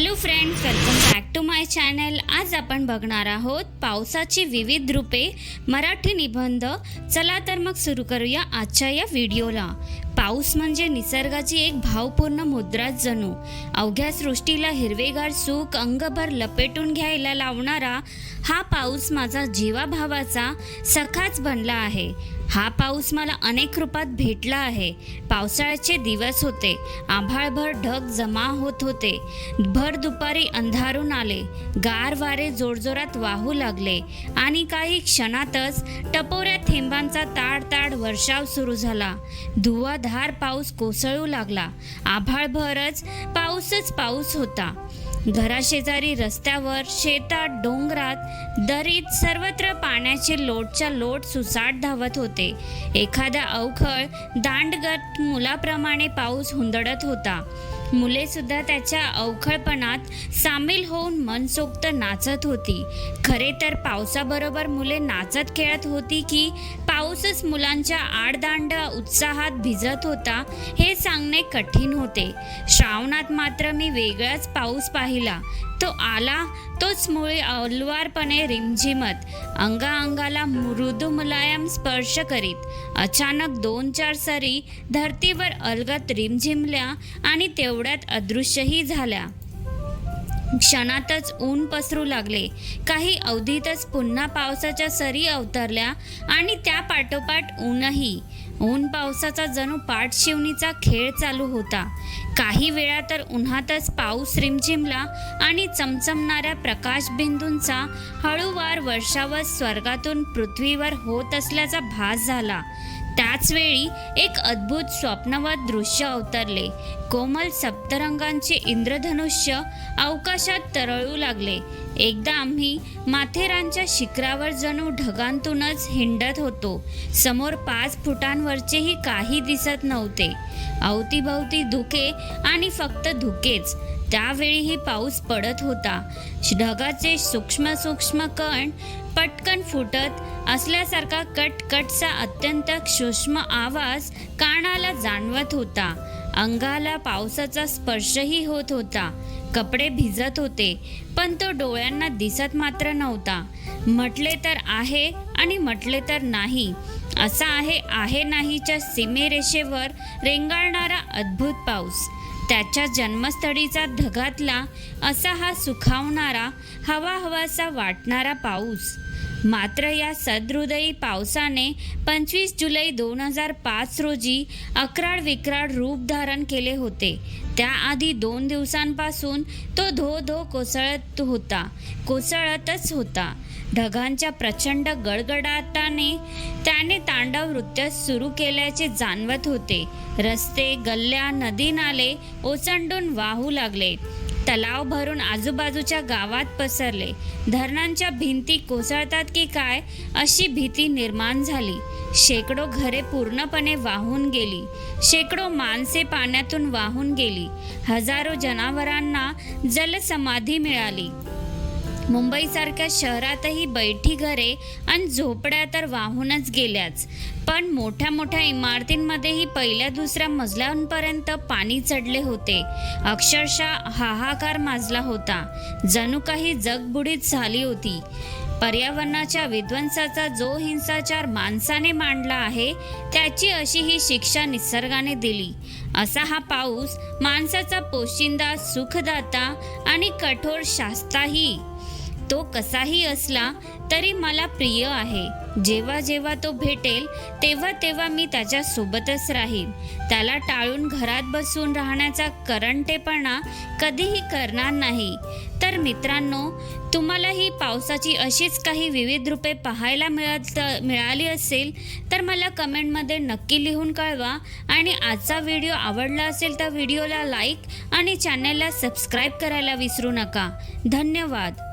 Hello friends welcome back to my channel. आज आपण बघणार आहोत पावसाची विविध रूपे मराठी निबंध. चला तर मग सुरू करूया आजच्या या व्हिडिओला. पाऊस म्हणजे निसर्गाची एक भावपूर्ण मुद्राच जणू. अवघ्या सृष्टीला हिरवेगार सुख अंगभर लपेटून घ्यायला लावणारा हा पाऊस माझा जीवाभावाचा सखाच बनला आहे. हा पाऊस मला अनेक रूपात भेटला आहे. पावसाळ्याचे दिवस होते. आभाळभर ढग जमा होत होते. भर दुपारी अंधारून आले. गार वारे जोरजोरात वाहू लागले. आणि काही क्षणातच टपोऱ्या थेंबांचा ताड ताड वर्षाव सुरू झाला. धुवाधार पाऊस कोसळू लागला. आभाळभरच पाऊसच पाऊस होता. घराशेजारी रस्त्यावर शेतात डोंगरात दरीत सर्वत्र पाण्याचे लोटच्या लोट सुसाट धावत होते. एखादा अवखळ दांडगत मुलाप्रमाणे पाऊस हुंदडत होता. मुले सुद्धा त्याच्या अवखळपणात सामील होऊन मनसोक्त नाचत होती. खरे तर पावसाबरोबर मुले नाचत खेळत होती की पाऊसच मुलांच्या आडदांड उत्साहात भिजत होता हे सांगणे कठीण होते. श्रावणात मात्र मी वेगळाच पाऊस पाहिला. तो आला तोच मुळे अलवारपणे रिमझिमत अंगाअंगाला मृदू मुलायम स्पर्श करीत. अचानक दोन चार सरी धरतीवर अलगत रिमझिमल्या आणि तेवढ्यात अदृश्यही झाल्या. क्षणातच ऊन पसरू लागले. काही अवधीतच पुन्हा पावसाच्या सरी अवतरल्या आणि त्या पाठोपाठ ऊनही. ऊन पावसाचा जणू पाठशिवणीचा खेळ चालू होता. काही वेळा तर उन्हातच पाऊस रिमझिमला आणि चमचमणाऱ्या प्रकाशबिंदूंचा हळूवार वर्षावर स्वर्गातून पृथ्वीवर होत असल्याचा भास झाला. त्याच वेळी एक अद्भुत स्वप्नवाद दृश्य अवतरले. कोमल सप्तरंगांचे इंद्रधनुष्य अवकाशात तरळू लागले. एकदा आम्ही माथेरानच्या शिखरावर जणू ढगांतूनच हिंडत होतो. समोर पाच फुटांवरचेही काही दिसत नव्हते. अवतीभवती धुके आणि फक्त धुकेच. त्यावेळीही पाऊस पडत होता. ढगाचे सूक्ष्म सूक्ष्म कण पटकन फुटत असल्यासारखा कटकटचा अत्यंत सूक्ष्म आवाज कानाला जाणवत होता. अंगाला पावसाचा स्पर्शही होत होता. कपडे भिजत होते पण तो डोळ्यांना दिसत मात्र नव्हता. म्हटले तर आहे आणि म्हटले तर नाही. असा आहे आहे नाहीच्या सीमेरेषेवर रेंगाळणारा अद्भुत पाऊस. त्याच्या जन्मस्थळीचा धगातला असा हा सुखावणारा हवा हवासा वाटणारा पाऊस. मात्र या सदहृदयी पावसाने पंचवीस जुलै दोन हजार पाच रोजी अक्राळ विक्राळ रूप धारण केले होते. त्याआधी दोन दिवसांपासून तो धो धो कोसळत होता कोसळतच होता. ढगांच्या प्रचंड गडगडाटाने त्याने तांडव नृत्य सुरू केल्याचे जाणवत होते. रस्ते गल्ल्या नदी नाले ओसंडून वाहू लागले. तलाव भरून आजूबाजूच्या गावात पसरले. धरणांच्या भिंती कोसळतात की काय अशी भीती निर्माण झाली. शेकडो घरे पूर्णपणे वाहून गेली. शेकडो माणसे पाण्यातून वाहून गेली. हजारो जनावरांना जलसमाधी मिळाली. मुंबईसारख्या शहरातही बैठी घरे आणि झोपड्या तर वाहूनच गेल्याच. पण मोठ्या मोठ्या इमारतींमध्येही पहिल्या दुसऱ्या मजल्यांपर्यंत पाणी चढले होते. अक्षरशः हाहाकार माजला होता. जणू काही जगबुडीत झाली होती. पर्यावरणाच्या विध्वंसाचा जो हिंसाचार माणसाने मांडला आहे त्याची अशी ही शिक्षा निसर्गाने दिली. असा हा पाऊस माणसाचा पोशिंदा सुखदाता आणि कठोर शास्ताही तो कसाही असला तरी मला प्रिय आहे. जेव्हा जेव्हा तो भेटेल तेव्हा तेव्हा मी त्याच्या सोबतच राहील त्याला टाळून घरात बसून राहण्याचा करंटेपणा कधीही करणार नाही. तर मित्रांनो तुम्हालाही पावसाची अशीच काही विविध रूपे पाहायला मिळत मिळाली असेल तर मला कमेंटमध्ये नक्की लिहून कळवा. आणि आजचा व्हिडिओ आवडला असेल तर व्हिडिओला लाईक आणि चॅनलला सबस्क्राईब करायला विसरू नका. धन्यवाद.